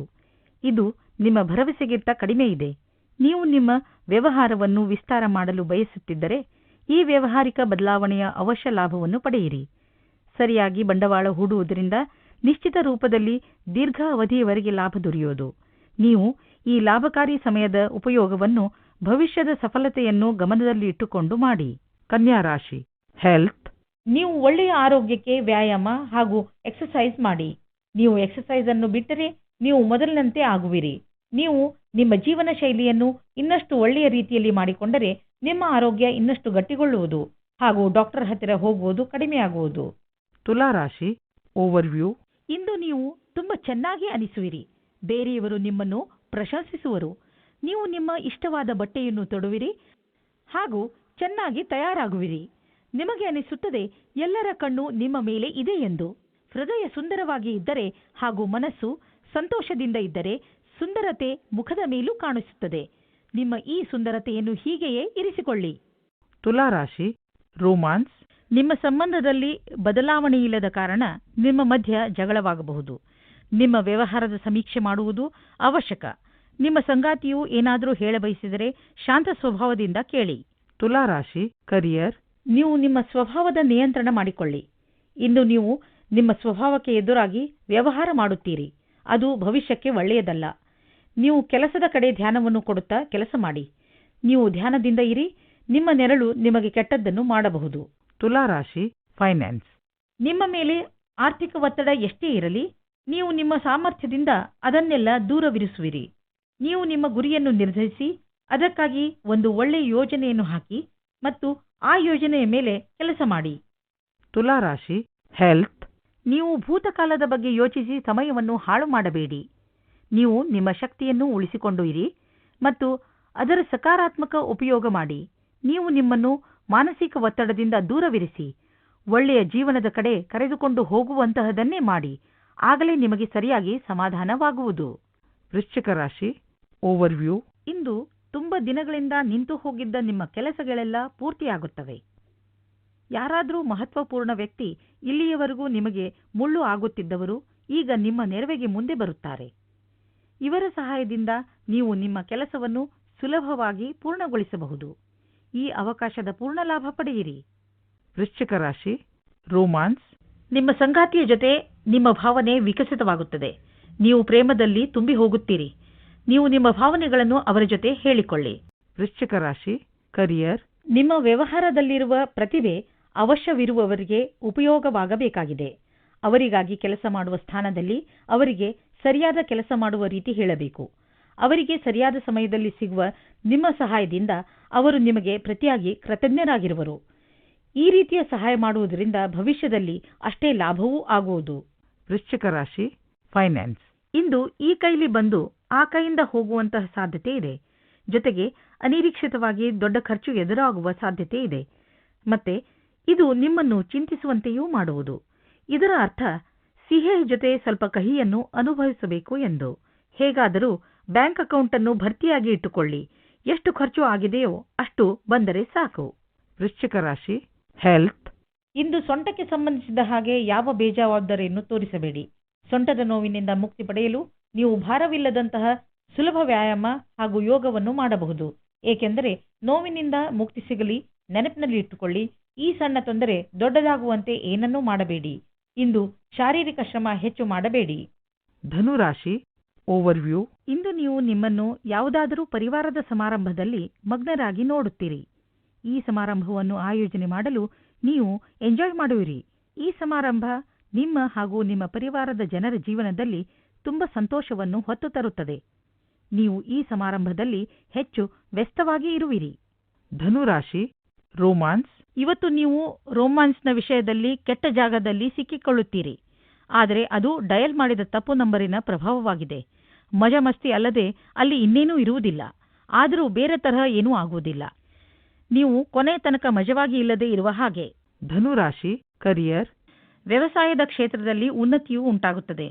C: ಇದು ನಿಮ್ಮ ಭರವಸೆಗಿಂತ ಕಡಿಮೆ ಇದೆ. ನೀವು ನಿಮ್ಮ ವ್ಯವಹಾರವನ್ನು ವಿಸ್ತಾರ ಮಾಡಲು ಬಯಸುತ್ತಿದ್ದರೆ ಈ ವ್ಯವಹಾರಿಕ ಬದಲಾವಣೆಯ ಅವಶ್ಯ ಲಾಭವನ್ನು ಪಡೆಯಿರಿ. ಸರಿಯಾಗಿ ಬಂಡವಾಳ ಹೂಡುವುದರಿಂದ ನಿಶ್ಚಿತ ರೂಪದಲ್ಲಿ ದೀರ್ಘ ಅವಧಿಯವರೆಗೆ ಲಾಭ ದೊರೆಯುವುದು. ನೀವು ಈ ಲಾಭಕಾರಿ ಸಮಯದ ಉಪಯೋಗವನ್ನು ಭವಿಷ್ಯದ ಸಫಲತೆಯನ್ನು ಗಮನದಲ್ಲಿ ಇಟ್ಟುಕೊಂಡು ಮಾಡಿ.
B: ಕನ್ಯಾ ರಾಶಿ, ಹೆಲ್ತ್.
C: ನೀವು ಒಳ್ಳೆಯ ಆರೋಗ್ಯಕ್ಕೆ ವ್ಯಾಯಾಮ ಹಾಗೂ ಎಕ್ಸಸೈಸ್ ಮಾಡಿ. ನೀವು ಎಕ್ಸಸೈಸ್ ಅನ್ನು ಬಿಟ್ಟರೆ ನೀವು ಮೊದಲಿನಂತೆ ಆಗುವಿರಿ. ನೀವು ನಿಮ್ಮ ಜೀವನ ಶೈಲಿಯನ್ನು ಇನ್ನಷ್ಟು ಒಳ್ಳೆಯ ರೀತಿಯಲ್ಲಿ ಮಾಡಿಕೊಂಡರೆ ನಿಮ್ಮ ಆರೋಗ್ಯ ಇನ್ನಷ್ಟು ಗಟ್ಟಿಗೊಳ್ಳುವುದು ಹಾಗೂ ಡಾಕ್ಟರ್ ಹತ್ತಿರ ಹೋಗುವುದು ಕಡಿಮೆಯಾಗುವುದು.
B: ತುಲಾರಾಶಿ ಓವರ್ವ್ಯೂ
C: ಇಂದು ನೀವು ತುಂಬಾ ಚೆನ್ನಾಗಿ ಅನಿಸುವಿರಿ. ಬೇರೆಯವರು ನಿಮ್ಮನ್ನು ಪ್ರಶಂಸಿಸುವರು. ನೀವು ನಿಮ್ಮ ಇಷ್ಟವಾದ ಬಟ್ಟೆಯನ್ನು ತೊಡುವಿರಿ ಹಾಗೂ ಚೆನ್ನಾಗಿ ತಯಾರಾಗುವಿರಿ. ನಿಮಗೆ ಅನಿಸುತ್ತದೆ ಎಲ್ಲರ ಕಣ್ಣು ನಿಮ್ಮ ಮೇಲೆ ಇದೆ ಎಂದು. ಹೃದಯ ಸುಂದರವಾಗಿ ಇದ್ದರೆ ಹಾಗೂ ಮನಸ್ಸು ಸಂತೋಷದಿಂದ ಇದ್ದರೆ ಸುಂದರತೆ ಮುಖದ ಮೇಲೂ ಕಾಣಿಸುತ್ತದೆ. ನಿಮ್ಮ ಈ ಸುಂದರತೆಯನ್ನು ಹೀಗೆಯೇ ಇರಿಸಿಕೊಳ್ಳಿ.
B: ತುಲಾರಾಶಿ ರೋಮಾನ್ಸ್.
C: ನಿಮ್ಮ ಸಂಬಂಧದಲ್ಲಿ ಬದಲಾವಣೆಯಿಲ್ಲದ ಕಾರಣ ನಿಮ್ಮ ಮಧ್ಯ ಜಗಳವಾಗಬಹುದು. ನಿಮ್ಮ ವ್ಯವಹಾರದ ಸಮೀಕ್ಷೆ ಮಾಡುವುದು ಅವಶ್ಯಕ. ನಿಮ್ಮ ಸಂಗಾತಿಯು ಏನಾದರೂ ಹೇಳಬಯಸಿದರೆ ಶಾಂತ ಸ್ವಭಾವದಿಂದ ಕೇಳಿ.
B: ತುಲಾ ರಾಶಿ ಕರಿಯರ್.
C: ನೀವು ನಿಮ್ಮ ಸ್ವಭಾವದ ನಿಯಂತ್ರಣ ಮಾಡಿಕೊಳ್ಳಿ. ಇಂದು ನೀವು ನಿಮ್ಮ ಸ್ವಭಾವಕ್ಕೆ ಎದುರಾಗಿ ವ್ಯವಹಾರ ಮಾಡುತ್ತೀರಿ. ಅದು ಭವಿಷ್ಯಕ್ಕೆ ಒಳ್ಳೆಯದಲ್ಲ. ನೀವು ಕೆಲಸದ ಕಡೆ ಧ್ಯಾನವನ್ನು ಕೊಡುತ್ತಾ ಕೆಲಸ ಮಾಡಿ. ನೀವು ಧ್ಯಾನದಿಂದ ಇರಿ ನಿಮ್ಮ ನೆರಳು ನಿಮಗೆ ಕೆಟ್ಟದ್ದನ್ನು ಮಾಡಬಹುದು.
B: ತುಲಾ ರಾಶಿ ಫೈನಾನ್ಸ್
C: ನಿಮ್ಮ ಮೇಲೆ ಆರ್ಥಿಕ ಒತ್ತಡ ಎಷ್ಟೇ ಇರಲಿ ನೀವು ನಿಮ್ಮ ಸಾಮರ್ಥ್ಯದಿಂದ ಅದನ್ನೆಲ್ಲ ದೂರವಿರಿಸುವಿರಿ. ನೀವು ನಿಮ್ಮ ಗುರಿಯನ್ನು ನಿರ್ಧರಿಸಿ ಅದಕ್ಕಾಗಿ ಒಂದು ಒಳ್ಳೆಯ ಯೋಜನೆಯನ್ನು ಹಾಕಿ ಮತ್ತು ಆ ಯೋಜನೆಯ ಮೇಲೆ ಕೆಲಸ ಮಾಡಿ.
B: ತುಲಾ ರಾಶಿ ಹೆಲ್ತ್
C: ನೀವು ಭೂತಕಾಲದ ಬಗ್ಗೆ ಯೋಚಿಸಿ ಸಮಯವನ್ನು ಹಾಳು ಮಾಡಬೇಡಿ. ನೀವು ನಿಮ್ಮ ಶಕ್ತಿಯನ್ನು ಉಳಿಸಿಕೊಂಡು ಇರಿ ಮತ್ತು ಅದರ ಸಕಾರಾತ್ಮಕ ಉಪಯೋಗ ಮಾಡಿ. ನೀವು ನಿಮ್ಮನ್ನು ಮಾನಸಿಕ ಒತ್ತಡದಿಂದ ದೂರವಿರಿಸಿ. ಒಳ್ಳೆಯ ಜೀವನದ ಕಡೆ ಕರೆದುಕೊಂಡು ಹೋಗುವಂತಹದನ್ನೇ ಮಾಡಿ. ಆಗಲೇ ನಿಮಗೆ ಸರಿಯಾಗಿ ಸಮಾಧಾನವಾಗುವುದು.
B: ವೃಶ್ಚಿಕ ರಾಶಿ ಓವರ್ವ್ಯೂ
C: ಇಂದು ತುಂಬ ದಿನಗಳಿಂದ ನಿಂತು ಹೋಗಿದ್ದ ನಿಮ್ಮ ಕೆಲಸಗಳೆಲ್ಲ ಪೂರ್ತಿಯಾಗುತ್ತವೆ. ಯಾರಾದರೂ ಮಹತ್ವಪೂರ್ಣ ವ್ಯಕ್ತಿ ಇಲ್ಲಿಯವರೆಗೂ ನಿಮಗೆ ಮುಳ್ಳು ಆಗುತ್ತಿದ್ದವರು ಈಗ ನಿಮ್ಮ ನೆರವಿಗೆ ಮುಂದೆ ಬರುತ್ತಾರೆ. ಇವರ ಸಹಾಯದಿಂದ ನೀವು ನಿಮ್ಮ ಕೆಲಸವನ್ನು ಸುಲಭವಾಗಿ ಪೂರ್ಣಗೊಳಿಸಬಹುದು. ಈ ಅವಕಾಶದ ಪೂರ್ಣ ಲಾಭ ಪಡೆಯಿರಿ.
B: ವೃಶ್ಚಿಕ ರಾಶಿ ರೋಮಾನ್ಸ್.
C: ನಿಮ್ಮ ಸಂಗಾತಿಯ ಜೊತೆ ನಿಮ್ಮ ಭಾವನೆ ವಿಕಸಿತವಾಗುತ್ತದೆ. ನೀವು ಪ್ರೇಮದಲ್ಲಿ ತುಂಬಿ ಹೋಗುತ್ತೀರಿ. ನೀವು ನಿಮ್ಮ ಭಾವನೆಗಳನ್ನು ಅವರ ಜೊತೆ ಹೇಳಿಕೊಳ್ಳಿ.
B: ವೃಶ್ಚಿಕ ರಾಶಿ ಕರಿಯರ್.
C: ನಿಮ್ಮ ವ್ಯವಹಾರದಲ್ಲಿರುವ ಪ್ರತಿಭೆ ಅವಶ್ಯವಿರುವವರಿಗೆ ಉಪಯೋಗವಾಗಬೇಕಾಗಿದೆ. ಅವರಿಗಾಗಿ ಕೆಲಸ ಮಾಡುವ ಸ್ಥಾನದಲ್ಲಿ ಅವರಿಗೆ ಸರಿಯಾದ ಕೆಲಸ ಮಾಡುವ ರೀತಿ ಹೇಳಬೇಕು. ಅವರಿಗೆ ಸರಿಯಾದ ಸಮಯದಲ್ಲಿ ಸಿಗುವ ನಿಮ್ಮ ಸಹಾಯದಿಂದ ಅವರು ನಿಮಗೆ ಪ್ರತಿಯಾಗಿ ಕೃತಜ್ಞರಾಗಿರುವರು. ಈ ರೀತಿಯ ಸಹಾಯ ಮಾಡುವುದರಿಂದ ಭವಿಷ್ಯದಲ್ಲಿ ಅಷ್ಟೇ ಲಾಭವೂ ಆಗುವುದು.
B: ವೃಶ್ಚಿಕ ರಾಶಿ ಫೈನಾನ್ಸ್
C: ಇಂದು ಈ ಕೈಲಿ ಬಂದು ಆ ಕೈಯಿಂದ ಹೋಗುವಂತಹ ಸಾಧ್ಯತೆ ಇದೆ. ಜೊತೆಗೆ ಅನಿರೀಕ್ಷಿತವಾಗಿ ದೊಡ್ಡ ಖರ್ಚು ಎದುರಾಗುವ ಸಾಧ್ಯತೆ ಇದೆ. ಮತ್ತೆ ಇದು ನಿಮ್ಮನ್ನು ಚಿಂತಿಸುವಂತೆಯೂ ಮಾಡುವುದು. ಇದರ ಅರ್ಥ ಸಿಹಿಯ ಜೊತೆ ಸ್ವಲ್ಪ ಕಹಿಯನ್ನು ಅನುಭವಿಸಬೇಕು ಎಂದು. ಹೇಗಾದರೂ ಬ್ಯಾಂಕ್ ಅಕೌಂಟ್ ಅನ್ನು ಭರ್ತಿಯಾಗಿ ಇಟ್ಟುಕೊಳ್ಳಿ. ಎಷ್ಟು ಖರ್ಚು ಆಗಿದೆಯೋ ಅಷ್ಟು ಬಂದರೆ ಸಾಕು.
B: ವೃಶ್ಚಿಕ ರಾಶಿ ಹೆಲ್ತ್
C: ಇಂದು ಸೊಂಟಕ್ಕೆ ಸಂಬಂಧಿಸಿದ ಹಾಗೆ ಯಾವ ಬೇಜವಾಬ್ದಾರಿಯನ್ನು ತೋರಿಸಬೇಡಿ. ಸೊಂಟದ ನೋವಿನಿಂದ ಮುಕ್ತಿ ಪಡೆಯಲು ನೀವು ಭಾರವಿಲ್ಲದಂತಹ ಸುಲಭ ವ್ಯಾಯಾಮ ಹಾಗೂ ಯೋಗವನ್ನು ಮಾಡಬಹುದು. ಏಕೆಂದರೆ ನೋವಿನಿಂದ ಮುಕ್ತಿ ಸಿಗಲಿ ನೆನಪಿನಲ್ಲಿ ಇಟ್ಟುಕೊಳ್ಳಿ. ಈ ಸಣ್ಣ ತೊಂದರೆ ದೊಡ್ಡದಾಗುವಂತೆ ಏನನ್ನೂ ಮಾಡಬೇಡಿ. ಇಂದು ಶಾರೀರಿಕ ಶ್ರಮ ಹೆಚ್ಚು ಮಾಡಬೇಡಿ.
B: ಧನುರಾಶಿ ಓವರ್ವ್ಯೂ
C: ಇಂದು ನೀವು ನಿಮ್ಮನ್ನು ಯಾವುದಾದರೂ ಪರಿವಾರದ ಸಮಾರಂಭದಲ್ಲಿ ಮಗ್ನರಾಗಿ ನೋಡುತ್ತೀರಿ. ಈ ಸಮಾರಂಭವನ್ನು ಆಯೋಜನೆ ಮಾಡಲು ನೀವು ಎಂಜಾಯ್ ಮಾಡುವಿರಿ. ಈ ಸಮಾರಂಭ ನಿಮ್ಮ ಹಾಗೂ ನಿಮ್ಮ ಪರಿವಾರದ ಜನರ ಜೀವನದಲ್ಲಿ ತುಂಬ ಸಂತೋಷವನ್ನು ಹೊತ್ತು ತರುತ್ತದೆ. ನೀವು ಈ ಸಮಾರಂಭದಲ್ಲಿ ಹೆಚ್ಚು ವ್ಯಸ್ತವಾಗಿ ಇರುವಿರಿ.
B: ಧನುರಾಶಿ ರೋಮಾನ್ಸ್
C: ಇವತ್ತು ನೀವು ರೋಮಾನ್ಸ್ನ ವಿಷಯದಲ್ಲಿ ಕೆಟ್ಟ ಜಾಗದಲ್ಲಿ ಸಿಕ್ಕಿಕೊಳ್ಳುತ್ತೀರಿ. ಆದರೆ ಅದು ಡಯಲ್ ಮಾಡಿದ ತಪ್ಪು ನಂಬರಿನ ಪ್ರಭಾವವಾಗಿದೆ. ಮಜಾ ಮಸ್ತಿ ಅಲ್ಲದೆ ಅಲ್ಲಿ ಇನ್ನೇನೂ ಇರುವುದಿಲ್ಲ. ಆದರೂ ಬೇರೆ ತರಹ ಏನೂ ಆಗುವುದಿಲ್ಲ. ನೀವು ಕೊನೆ ತನಕ ಮಜವಾಗಿ ಇಲ್ಲದೆ ಇರುವ ಹಾಗೆ.
B: ಧನುರಾಶಿ ಕರಿಯರ್
C: ವ್ಯವಸಾಯದ ಕ್ಷೇತ್ರದಲ್ಲಿ ಉನ್ನತಿಯೂ ಉಂಟಾಗುತ್ತದೆ.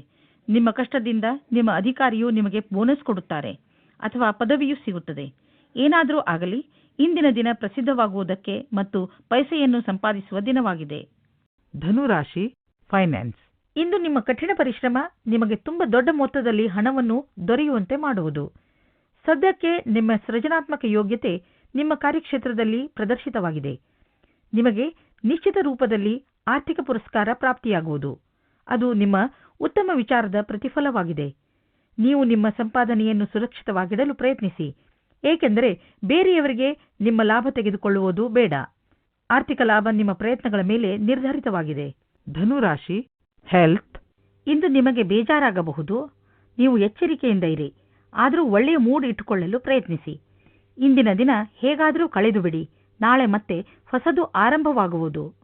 C: ನಿಮ್ಮ ಕಷ್ಟದಿಂದ ನಿಮ್ಮ ಅಧಿಕಾರಿಯು ನಿಮಗೆ ಬೋನಸ್ ಕೊಡುತ್ತಾರೆ ಅಥವಾ ಪದವಿಯೂ ಸಿಗುತ್ತದೆ. ಏನಾದರೂ ಆಗಲಿ ಇಂದಿನ ದಿನ ಪ್ರಸಿದ್ಧವಾಗುವುದಕ್ಕೆ ಮತ್ತು ಪೈಸೆಯನ್ನು ಸಂಪಾದಿಸುವ ದಿನವಾಗಿದೆ.
B: ಧನುರಾಶಿ ಫೈನಾನ್ಸ್
C: ಇಂದು ನಿಮ್ಮ ಕಠಿಣ ಪರಿಶ್ರಮ ನಿಮಗೆ ತುಂಬಾ ದೊಡ್ಡ ಮೊತ್ತದಲ್ಲಿ ಹಣವನ್ನು ದೊರೆಯುವಂತೆ ಮಾಡುವುದು. ಸದ್ಯಕ್ಕೆ ನಿಮ್ಮ ಸೃಜನಾತ್ಮಕ ಯೋಗ್ಯತೆ ನಿಮ್ಮ ಕಾರ್ಯಕ್ಷೇತ್ರದಲ್ಲಿ ಪ್ರದರ್ಶಿತವಾಗಿದೆ. ನಿಮಗೆ ನಿಶ್ಚಿತ ರೂಪದಲ್ಲಿ ಆರ್ಥಿಕ ಪುರಸ್ಕಾರ ಪ್ರಾಪ್ತಿಯಾಗುವುದು. ಅದು ನಿಮ್ಮ ಉತ್ತಮ ವಿಚಾರದ ಪ್ರತಿಫಲವಾಗಿದೆ. ನೀವು ನಿಮ್ಮ ಸಂಪಾದನೆಯನ್ನು ಸುರಕ್ಷಿತವಾಗಿಡಲು ಪ್ರಯತ್ನಿಸಿ. ಏಕೆಂದರೆ ಬೇರೆಯವರಿಗೆ ನಿಮ್ಮ ಲಾಭ ತೆಗೆದುಕೊಳ್ಳುವುದು ಬೇಡ. ಆರ್ಥಿಕ ಲಾಭ ನಿಮ್ಮ ಪ್ರಯತ್ನಗಳ ಮೇಲೆ ನಿರ್ಧರಿತವಾಗಿದೆ.
B: ಧನುರಾಶಿ ಹೆಲ್ತ್
C: ಇಂದು ನಿಮಗೆ ಬೇಜಾರಾಗಬಹುದು. ನೀವು ಎಚ್ಚರಿಕೆಯಿಂದ ಇರಿ. ಆದರೂ ಒಳ್ಳೆಯ ಮೂಡ್ ಇಟ್ಟುಕೊಳ್ಳಲು ಪ್ರಯತ್ನಿಸಿ. ಇಂದಿನ ದಿನ ಹೇಗಾದರೂ ಕಳೆದು ಬಿಡಿ ನಾಳೆ ಮತ್ತೆ ಹೊಸದು ಆರಂಭವಾಗುವುದು.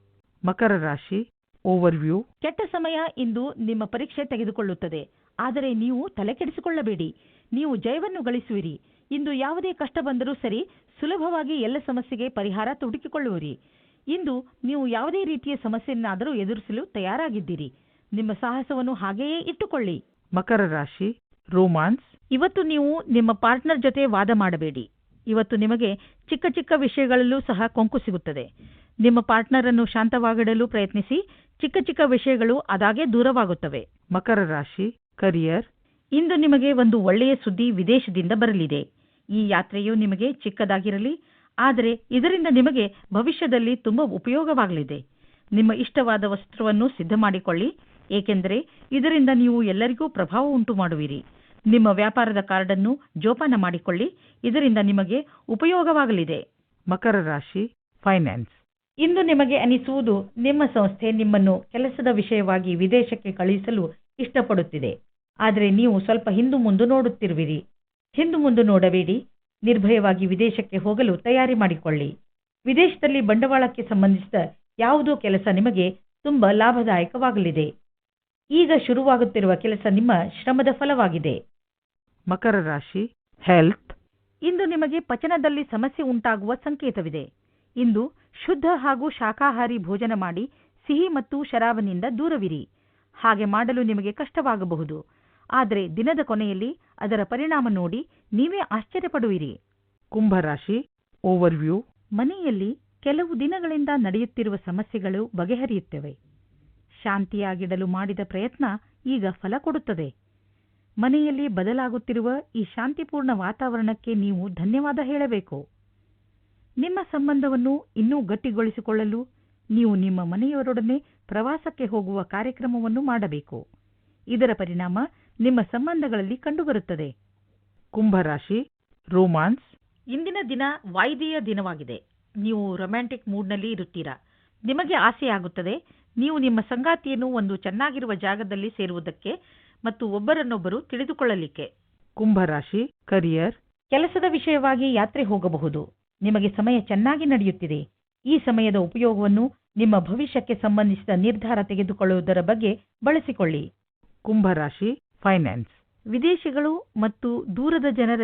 B: ಮಕರ ರಾಶಿ ಓವರ್ವ್ಯೂ
C: ಕೆಟ್ಟ ಸಮಯ ಇಂದು ನಿಮ್ಮ ಪರೀಕ್ಷೆ ತೆಗೆದುಕೊಳ್ಳುತ್ತದೆ. ಆದರೆ ನೀವು ತಲೆಕೆಡಿಸಿಕೊಳ್ಳಬೇಡಿ. ನೀವು ಜಯವನ್ನು ಗಳಿಸುವಿರಿ. ಇಂದು ಯಾವುದೇ ಕಷ್ಟ ಬಂದರೂ ಸರಿ ಸುಲಭವಾಗಿ ಎಲ್ಲ ಸಮಸ್ಯೆಗೆ ಪರಿಹಾರ ತುಡುಕಿಕೊಳ್ಳುವಿರಿ ಇಂದು ನೀವು ಯಾವುದೇ ರೀತಿಯ ಸಮಸ್ಯೆಯನ್ನಾದರೂ ಎದುರಿಸಲು ತಯಾರಾಗಿದ್ದೀರಿ. ನಿಮ್ಮ ಸಾಹಸವನ್ನು ಹಾಗೆಯೇ ಇಟ್ಟುಕೊಳ್ಳಿ.
B: ಮಕರ ರಾಶಿ ರೋಮಾನ್ಸ್
C: ಇವತ್ತು ನೀವು ನಿಮ್ಮ ಪಾರ್ಟ್ನರ್ ಜೊತೆ ವಾದ ಮಾಡಬೇಡಿ. ಇವತ್ತು ನಿಮಗೆ ಚಿಕ್ಕ ಚಿಕ್ಕ ವಿಷಯಗಳಲ್ಲೂ ಸಹ ಕೊಂಕು ಸಿಗುತ್ತದೆ. ನಿಮ್ಮ ಪಾರ್ಟ್ನರ್ ಅನ್ನು ಶಾಂತವಾಗಿಡಲು ಪ್ರಯತ್ನಿಸಿ ಚಿಕ್ಕ ಚಿಕ್ಕ ವಿಷಯಗಳು ಅದಾಗೆ ದೂರವಾಗುತ್ತವೆ.
B: ಮಕರ ರಾಶಿ ಕರಿಯರ್
C: ಇಂದು ನಿಮಗೆ ಒಂದು ಒಳ್ಳೆಯ ಸುದ್ದಿ ವಿದೇಶದಿಂದ ಬರಲಿದೆ. ಈ ಯಾತ್ರೆಯು ನಿಮಗೆ ಚಿಕ್ಕದಾಗಿರಲಿ ಆದರೆ ಇದರಿಂದ ನಿಮಗೆ ಭವಿಷ್ಯದಲ್ಲಿ ತುಂಬ ಉಪಯೋಗವಾಗಲಿದೆ. ನಿಮ್ಮ ಇಷ್ಟವಾದ ವಸ್ತ್ರವನ್ನು ಸಿದ್ಧ ಮಾಡಿಕೊಳ್ಳಿ ಏಕೆಂದರೆ ಇದರಿಂದ ನೀವು ಎಲ್ಲರಿಗೂ ಪ್ರಭಾವ ಉಂಟು ಮಾಡುವಿರಿ. ನಿಮ್ಮ ವ್ಯಾಪಾರದ ಕಾರ್ಡನ್ನು ಜೋಪಾನ ಮಾಡಿಕೊಳ್ಳಿ ಇದರಿಂದ ನಿಮಗೆ ಉಪಯೋಗವಾಗಲಿದೆ.
B: ಮಕರ ರಾಶಿ ಫೈನಾನ್ಸ್.
C: ಇಂದು ನಿಮಗೆ ಅನಿಸುವುದು ನಿಮ್ಮ ಸಂಸ್ಥೆ ನಿಮ್ಮನ್ನು ಕೆಲಸದ ವಿಷಯವಾಗಿ ವಿದೇಶಕ್ಕೆ ಕಳುಹಿಸಲು ಇಷ್ಟಪಡುತ್ತಿದೆ. ಆದರೆ ನೀವು ಸ್ವಲ್ಪ ಹಿಂದು ಮುಂದು ನೋಡುತ್ತಿರುವಿರಿ. ಹಿಂದು ಮುಂದು ನೋಡಬೇಡಿ ನಿರ್ಭಯವಾಗಿ ವಿದೇಶಕ್ಕೆ ಹೋಗಲು ತಯಾರಿ ಮಾಡಿಕೊಳ್ಳಿ. ವಿದೇಶದಲ್ಲಿ ಬಂಡವಾಳಕ್ಕೆ ಸಂಬಂಧಿಸಿದ ಯಾವುದೋ ಕೆಲಸ ನಿಮಗೆ ತುಂಬ ಲಾಭದಾಯಕವಾಗಲಿದೆ. ಈಗ ಶುರುವಾಗುತ್ತಿರುವ ಕೆಲಸ ನಿಮ್ಮ ಶ್ರಮದ ಫಲವಾಗಿದೆ.
B: ಮಕರ ರಾಶಿ ಹೆಲ್ತ್
C: ಇಂದು ನಿಮಗೆ ಪಚನದಲ್ಲಿ ಸಮಸ್ಯೆ ಉಂಟಾಗುವ ಸಂಕೇತವಿದೆ. ಇಂದು ಶುದ್ಧ ಹಾಗೂ ಶಾಖಾಹಾರಿ ಭೋಜನ ಮಾಡಿ ಸಿಹಿ ಮತ್ತು ಶರಾಬನಿಂದ ದೂರವಿರಿ. ಹಾಗೆ ಮಾಡಲು ನಿಮಗೆ ಕಷ್ಟವಾಗಬಹುದು. ಆದರೆ ದಿನದ ಕೊನೆಯಲ್ಲಿ ಅದರ ಪರಿಣಾಮ ನೋಡಿ ನೀವೇ ಆಶ್ಚರ್ಯಪಡುವಿರಿ.
B: ಕುಂಭರಾಶಿ ಓವರ್ವ್ಯೂ
C: ಮನೆಯಲ್ಲಿ ಕೆಲವು ದಿನಗಳಿಂದ ನಡೆಯುತ್ತಿರುವ ಸಮಸ್ಯೆಗಳು ಬಗೆಹರಿಯುತ್ತವೆ. ಶಾಂತಿಯಾಗಿಡಲು ಮಾಡಿದ ಪ್ರಯತ್ನ ಈಗ ಫಲ ಕೊಡುತ್ತದೆ. ಮನೆಯಲ್ಲಿ ಬದಲಾಗುತ್ತಿರುವ ಈ ಶಾಂತಿಪೂರ್ಣ ವಾತಾವರಣಕ್ಕೆ ನೀವು ಧನ್ಯವಾದ ಹೇಳಬೇಕು. ನಿಮ್ಮ ಸಂಬಂಧವನ್ನು ಇನ್ನೂ ಗಟ್ಟಿಗೊಳಿಸಿಕೊಳ್ಳಲು ನೀವು ನಿಮ್ಮ ಮನೆಯವರೊಡನೆ ಪ್ರವಾಸಕ್ಕೆ ಹೋಗುವ ಕಾರ್ಯಕ್ರಮವನ್ನು ಮಾಡಬೇಕು. ಇದರ ಪರಿಣಾಮ ನಿಮ್ಮ ಸಂಬಂಧಗಳಲ್ಲಿ ಕಂಡುಬರುತ್ತದೆ.
B: ಕುಂಭರಾಶಿ ರೋಮಾನ್ಸ್.
C: ಇಂದಿನ ದಿನ ವಾಯ್ದೆಯ ದಿನವಾಗಿದೆ. ನೀವು ರೊಮ್ಯಾಂಟಿಕ್ ಮೂಡ್ನಲ್ಲಿ ಇರುತ್ತೀರಾ? ನಿಮಗೆ ಆಸೆಯಾಗುತ್ತದೆ. ನೀವು ನಿಮ್ಮ ಸಂಗಾತಿಯನ್ನು ಒಂದು ಚೆನ್ನಾಗಿರುವ ಜಾಗದಲ್ಲಿ ಸೇರುವುದಕ್ಕೆ ಮತ್ತು ಒಬ್ಬರನ್ನೊಬ್ಬರು ತಿಳಿದುಕೊಳ್ಳಲಿಕ್ಕೆ.
B: ಕುಂಭರಾಶಿ ಕರಿಯರ್
C: ಕೆಲಸದ ವಿಷಯವಾಗಿ ಯಾತ್ರೆ ಹೋಗಬಹುದು. ನಿಮಗೆ ಸಮಯ ಚೆನ್ನಾಗಿ ನಡೆಯುತ್ತಿದೆ. ಈ ಸಮಯದ ಉಪಯೋಗವನ್ನು ನಿಮ್ಮ ಭವಿಷ್ಯಕ್ಕೆ ಸಂಬಂಧಿಸಿದ ನಿರ್ಧಾರ ತೆಗೆದುಕೊಳ್ಳುವುದರ ಬಗ್ಗೆ ಬಳಸಿಕೊಳ್ಳಿ.
B: ಕುಂಭರಾಶಿ ಫೈನಾನ್ಸ್.
C: ವಿದೇಶಿಗಳು ಮತ್ತು ದೂರದ ಜನರ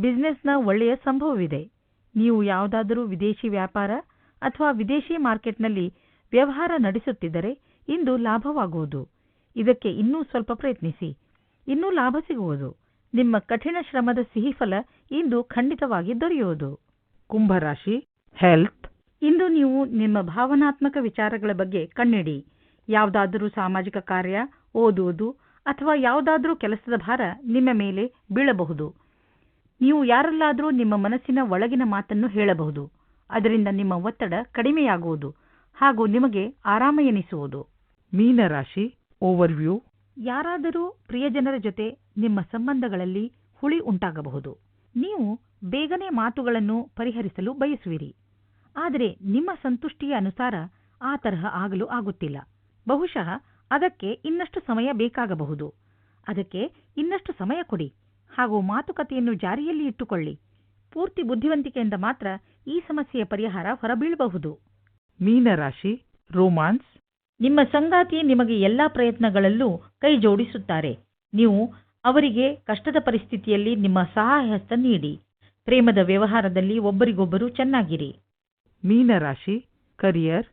C: ಬಿಸ್ನೆಸ್ನ ಒಳ್ಳೆಯ ಸಂಭವವಿದೆ. ನೀವು ಯಾವುದಾದರೂ ವಿದೇಶಿ ವ್ಯಾಪಾರ ಅಥವಾ ವಿದೇಶಿ ಮಾರ್ಕೆಟ್ನಲ್ಲಿ ವ್ಯವಹಾರ ನಡೆಸುತ್ತಿದ್ದರೆ ಇಂದು ಲಾಭವಾಗುವುದು. ಇದಕ್ಕೆ ಇನ್ನೂ ಸ್ವಲ್ಪ ಪ್ರಯತ್ನಿಸಿ. ಇನ್ನೂ ಲಾಭ ಸಿಗುವುದು. ನಿಮ್ಮ ಕಠಿಣ ಶ್ರಮದ ಸಿಹಿಫಲ ಇಂದು ಖಂಡಿತವಾಗಿ ದೊರೆಯುವುದು.
B: ಕುಂಭರಾಶಿ ಹೆಲ್ತ್.
C: ಇಂದು ನೀವು ನಿಮ್ಮ ಭಾವನಾತ್ಮಕ ವಿಚಾರಗಳ ಬಗ್ಗೆ ಕಣ್ಣಿಡಿ. ಯಾವುದಾದರೂ ಸಾಮಾಜಿಕ ಕಾರ್ಯ ಓದುವುದು ಅಥವಾ ಯಾವುದಾದರೂ ಕೆಲಸದ ಭಾರ ನಿಮ್ಮ ಮೇಲೆ ಬೀಳಬಹುದು. ನೀವು ಯಾರಲ್ಲಾದರೂ ನಿಮ್ಮ ಮನಸ್ಸಿನ ಒಳಗಿನ ಮಾತನ್ನು ಹೇಳಬಹುದು. ಅದರಿಂದ ನಿಮ್ಮ ಒತ್ತಡ ಕಡಿಮೆಯಾಗುವುದು ಹಾಗೂ ನಿಮಗೆ ಆರಾಮ ಎನಿಸುವುದು.
B: ಮೀನರಾಶಿ ಓವರ್ವ್ಯೂ
C: ಯಾರಾದರೂ ಪ್ರಿಯಜನರ ಜೊತೆ ನಿಮ್ಮ ಸಂಬಂಧಗಳಲ್ಲಿ ಹುಳಿ ಉಂಟಾಗಬಹುದು. ನೀವು ಬೇಗನೆ ಮಾತುಗಳನ್ನು ಪರಿಹರಿಸಲು ಬಯಸುವಿರಿ. ಆದರೆ ನಿಮ್ಮ ಸಂತುಷ್ಟಿಯ ಅನುಸಾರ ಆ ತರಹ ಆಗಲು ಆಗುತ್ತಿಲ್ಲ. ಬಹುಶಃ ಅದಕ್ಕೆ ಇನ್ನಷ್ಟು ಸಮಯ ಬೇಕಾಗಬಹುದು. ಅದಕ್ಕೆ ಇನ್ನಷ್ಟು ಸಮಯ ಕೊಡಿ. ಹಾಗೂ ಮಾತುಕತೆಯನ್ನು ಜಾರಿಯಲ್ಲಿ ಇಟ್ಟುಕೊಳ್ಳಿ. ಪೂರ್ತಿ ಬುದ್ಧಿವಂತಿಕೆಯಿಂದ ಮಾತ್ರ ಈ ಸಮಸ್ಯೆಯ ಪರಿಹಾರ ಹೊರಬೀಳಬಹುದು.
B: ಮೀನರಾಶಿ ರೋಮಾನ್ಸ್.
C: ನಿಮ್ಮ ಸಂಗಾತಿ ನಿಮಗೆ ಎಲ್ಲಾ ಪ್ರಯತ್ನಗಳಲ್ಲೂ ಕೈ ಜೋಡಿಸುತ್ತಾರೆ. ನೀವು ಅವರಿಗೆ ಕಷ್ಟದ ಪರಿಸ್ಥಿತಿಯಲ್ಲಿ ನಿಮ್ಮ ಸಹಾಯ ಹಸ್ತ ನೀಡಿ. ಪ್ರೇಮದ ವ್ಯವಹಾರದಲ್ಲಿ ಒಬ್ಬರಿಗೊಬ್ಬರು ಚೆನ್ನಾಗಿರಿ.
B: ಮೀನರಾಶಿ ಕರಿಯರ್.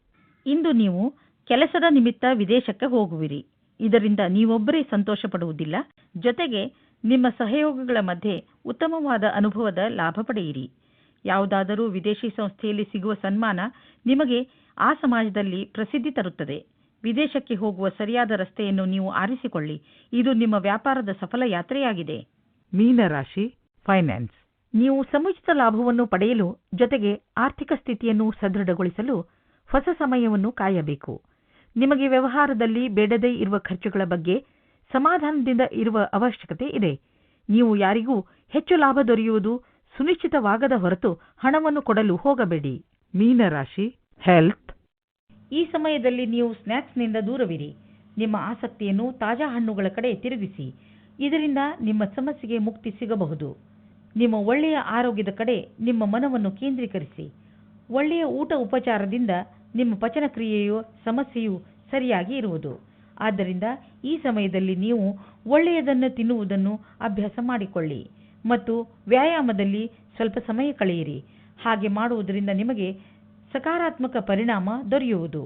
C: ಇಂದು ನೀವು ಕೆಲಸದ ನಿಮಿತ್ತ ವಿದೇಶಕ್ಕೆ ಹೋಗುವಿರಿ. ಇದರಿಂದ ನೀವೊಬ್ಬರೇ ಸಂತೋಷ ಪಡುವುದಿಲ್ಲ ಜೊತೆಗೆ ನಿಮ್ಮ ಸಹಯೋಗಗಳ ಮಧ್ಯೆ ಉತ್ತಮವಾದ ಅನುಭವದ ಲಾಭ ಪಡೆಯಿರಿ. ಯಾವುದಾದರೂ ವಿದೇಶಿ ಸಂಸ್ಥೆಯಲ್ಲಿ ಸಿಗುವ ಸನ್ಮಾನ ನಿಮಗೆ ಆ ಸಮಾಜದಲ್ಲಿ ಪ್ರಸಿದ್ಧಿ ತರುತ್ತದೆ. ವಿದೇಶಕ್ಕೆ ಹೋಗುವ ಸರಿಯಾದ ರಸ್ತೆಯನ್ನು ನೀವು ಆರಿಸಿಕೊಳ್ಳಿ. ಇದು ನಿಮ್ಮ ವ್ಯಾಪಾರದ ಸಫಲ ಯಾತ್ರೆಯಾಗಿದೆ.
B: ಮೀನರಾಶಿ ಫೈನಾನ್ಸ್.
C: ನೀವು ಸಮುಚಿತ ಲಾಭವನ್ನು ಪಡೆಯಲು ಜೊತೆಗೆ ಆರ್ಥಿಕ ಸ್ಥಿತಿಯನ್ನು ಸದೃಢಗೊಳಿಸಲು ಹೊಸ ಸಮಯವನ್ನು ಕಾಯಬೇಕು. ನಿಮಗೆ ವ್ಯವಹಾರದಲ್ಲಿ ಬೇಡದೇ ಇರುವ ಖರ್ಚುಗಳ ಬಗ್ಗೆ ಸಮಾಧಾನದಿಂದ ಇರುವ ಅವಶ್ಯಕತೆ ಇದೆ. ನೀವು ಯಾರಿಗೂ ಹೆಚ್ಚು ಲಾಭ ದೊರೆಯುವುದು ಸುನಿಶ್ಚಿತವಾಗದ ಹೊರತು ಹಣವನ್ನು ಕೊಡಲು ಹೋಗಬೇಡಿ.
B: ಮೀನರಾಶಿ ಹೆಲ್ತ್
C: ಈ ಸಮಯದಲ್ಲಿ ನೀವು ಸ್ನ್ಯಾಕ್ಸ್ನಿಂದ ದೂರವಿರಿ. ನಿಮ್ಮ ಆಸಕ್ತಿಯನ್ನು ತಾಜಾ ಹಣ್ಣುಗಳ ಕಡೆ ತಿರುಗಿಸಿ. ಇದರಿಂದ ನಿಮ್ಮ ಸಮಸ್ಯೆಗೆ ಮುಕ್ತಿ ಸಿಗಬಹುದು. ನಿಮ್ಮ ಒಳ್ಳೆಯ ಆರೋಗ್ಯದ ಕಡೆ ನಿಮ್ಮ ಮನವನ್ನು ಕೇಂದ್ರೀಕರಿಸಿ. ಒಳ್ಳೆಯ ಊಟ ಉಪಚಾರದಿಂದ ನಿಮ್ಮ ಪಚನ ಕ್ರಿಯೆಯು ಸಮಸ್ಯೆಯು ಸರಿಯಾಗಿ ಇರುವುದು. ಆದ್ದರಿಂದ ಈ ಸಮಯದಲ್ಲಿ ನೀವು ಒಳ್ಳೆಯದನ್ನು ತಿನ್ನುವುದನ್ನು ಅಭ್ಯಾಸ ಮಾಡಿಕೊಳ್ಳಿ ಮತ್ತು ವ್ಯಾಯಾಮದಲ್ಲಿ ಸ್ವಲ್ಪ ಸಮಯ ಕಳೆಯಿರಿ. ಹಾಗೆ ಮಾಡುವುದರಿಂದ ನಿಮಗೆ ಸಕಾರಾತ್ಮಕ ಪರಿಣಾಮ ದೊರೆಯುವುದು.